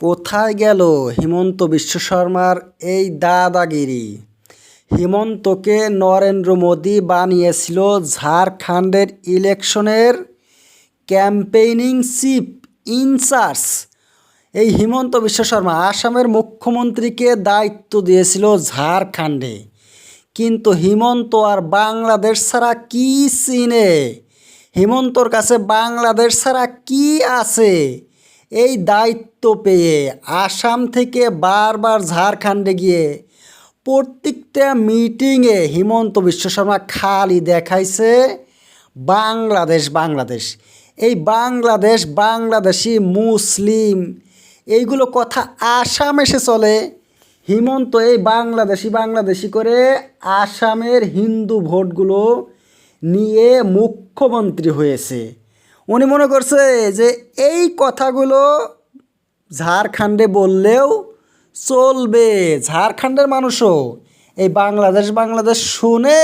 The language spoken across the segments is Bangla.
কোথায় গেল হিমন্ত বিশ্ব শর্মার এই দাদাগিরি? হিমন্তকে নরেন্দ্র মোদী বানিয়েছিল ঝাড়খণ্ডের ইলেকশনের ক্যাম্পেইনিং চিফ ইনচার্জ এই হিমন্ত বিশ্ব শর্মা আসামের মুখ্যমন্ত্রীকে দায়িত্ব দিয়েছিল ঝাড়খণ্ডে। কিন্তু হিমন্ত আর বাংলাদেশ ছাড়া কি চিনে? হিমন্তর কাছে বাংলাদেশ ছাড়া কি আছে? এই দায়িত্ব পেয়ে আসাম থেকে বারবার ঝাড়খণ্ডে গিয়ে প্রত্যেকটা মিটিংয়ে হিমন্ত বিশ্ব শর্মা খালি দেখাইছে বাংলাদেশ বাংলাদেশ। এই বাংলাদেশ, বাংলাদেশি, মুসলিম, এইগুলো কথা আসাম এসে চলে। হিমন্ত এই বাংলাদেশি বাংলাদেশি করে আসামের হিন্দু ভোটগুলো নিয়ে মুখ্যমন্ত্রী হয়েছে। উনি মনে করছে যে এই কথাগুলো ঝাড়খণ্ডে বললেও চলবে। ঝাড়খণ্ডের মানুষও এই বাংলাদেশ বাংলাদেশ শুনে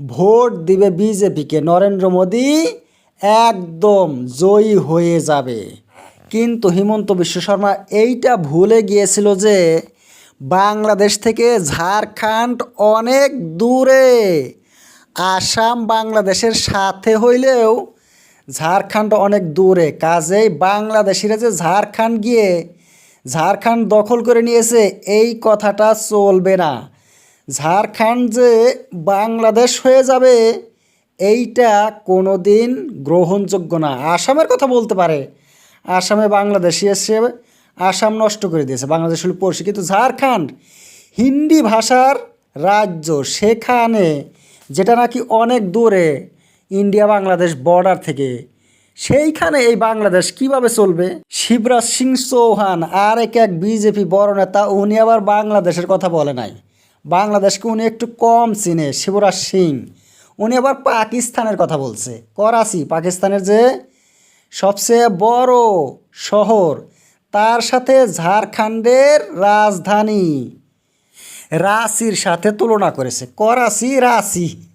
ভোট দিবে বিজেপিকে। নরেন্দ্র মোদী একদম জয়ী হয়ে যাবে। কিন্তু হিমন্ত বিশ্ব শর্মা এইটা ভুলে গিয়েছিল যে বাংলাদেশ থেকে ঝাড়খণ্ড অনেক দূরে। আসাম বাংলাদেশের সাথে হইলেও ঝাড়খণ্ড অনেক দূরে। কাজেই বাংলাদেশিরা যে ঝাড়খণ্ড গিয়ে ঝাড়খণ্ড দখল করে নিয়েছে, এই কথাটা চলবে না। ঝাড়খণ্ড যে বাংলাদেশ হয়ে যাবে, এইটা কোনো দিন গ্রহণযোগ্য না। আসামের কথা বলতে পারে। আসামে বাংলাদেশি এসে আসাম নষ্ট করে দিয়েছে। বাংলাদেশ হলো পড়শি। কিন্তু ঝাড়খণ্ড হিন্দি ভাষার রাজ্য, সেখানে যেটা নাকি অনেক দূরে। ইন্ডিয়া বাংলাদেশ বর্ডার থেকে। সেইখানে এই বাংলাদেশ কীভাবে চলবে? শিবরাজ সিং চৌহান আর এক এক বিজেপি বড় নেতা, উনি আবার বাংলাদেশের কথা বলে নাই। বাংলাদেশকে উনি একটু কম চিনে, শিবরাজ সিং। উনি আবার পাকিস্তানের কথা বলছে। করাচি, পাকিস্তানের যে সবচেয়ে বড় শহর, তার সাথে ঝাড়খণ্ডের রাজধানী। রাঁচির সাথে তুলনা করেছে। করাচি, রাঁচি।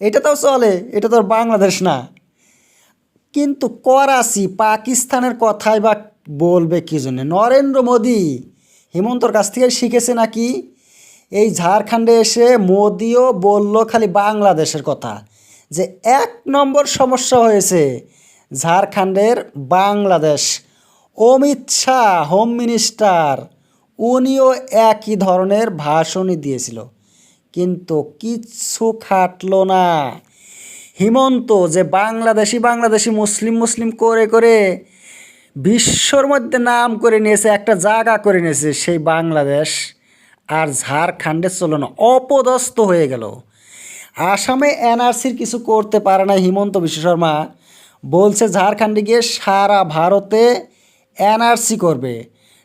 এটা তো চলে, এটা তো বাংলাদেশ না। কিন্তু করাচি পাকিস্তানের কথাই বা বলবে কী জন্যে? নরেন্দ্র মোদী হিমন্তর কাছ থেকে শিখেছে নাকি? এই ঝাড়খণ্ডে এসে মোদিও বলল খালি বাংলাদেশের কথা, যে এক নম্বর সমস্যা হয়েছে ঝাড়খণ্ডের বাংলাদেশ। অমিত শাহ হোম মিনিস্টার উনিও একই ধরনের ভাষণই দিয়েছিল। কিন্তু কিচ্ছু খাটলো না। হিমন্ত যে বাংলাদেশি বাংলাদেশি মুসলিম মুসলিম করে করে বিশ্বর মধ্যে নাম করে নিয়েছে, একটা জায়গা করে নিয়েছে সেই বাংলাদেশ, আর ঝাড়খণ্ডের চলো না, অপদস্থ হয়ে গেল। আসামে এনআরসির কিছু করতে পারে না হিমন্ত বিশ্ব শর্মা। বলছে ঝাড়খণ্ডে গিয়ে সারা ভারতে এনআরসি করবে।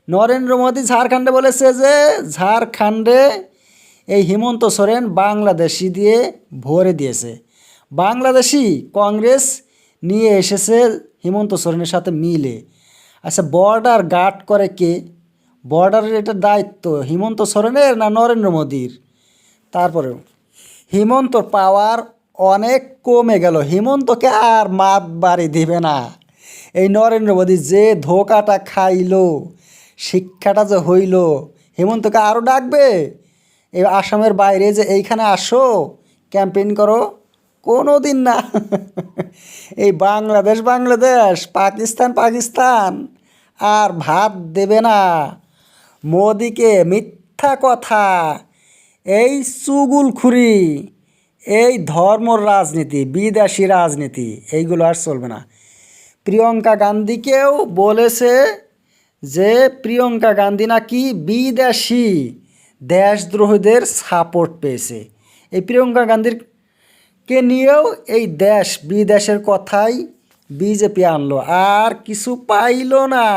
নরেন্দ্র মোদী ঝাড়খণ্ডে বলেছে যে ঝাড়খণ্ডে এই হিমন্ত সোরেন বাংলাদেশি দিয়ে ভরে দিয়েছে। বাংলাদেশি কংগ্রেস নিয়ে এসেছে হিমন্ত সোরেনের সাথে মিলে। আচ্ছা বর্ডার গার্ড করে কে? বর্ডারের এটা দায়িত্ব, হিমন্ত সোরেনের না নরেন্দ্র মোদীর? তারপরেও হিমন্তর পাওয়ার অনেক কমে গেল। হিমন্তকে আর মাত বাড়ি দিবে না। এই নরেন্দ্র মোদী যে ধোকাটা খাইলো, শিক্ষাটা যে হইল, হিমন্তকে আরও ডাকবে? এই আসামের বাইরে যে এইখানে আসো, ক্যাম্পেইন করো কোনো দিন না। এই বাংলাদেশ বাংলাদেশ, পাকিস্তান পাকিস্তান, আর ভাত দেবে না। মোদিকে মিথ্যা কথা, এই চুগুলখুরি এই ধর্মর রাজনীতি, বিদেশি রাজনীতি, এইগুলো আর চলবে না। প্রিয়ঙ্কা গান্ধীকেও বলেছে যে, প্রিয়ঙ্কা গান্ধী নাকি বিদেশি? দেশদ্রোহীদের সাপোর্ট পেয়েছে। এই প্রিয়ঙ্কা গান্ধীর কে নিয়েও এই দেশ বিদেশের কথাই বিজেপি আনলো, আর কিছু পাইল না।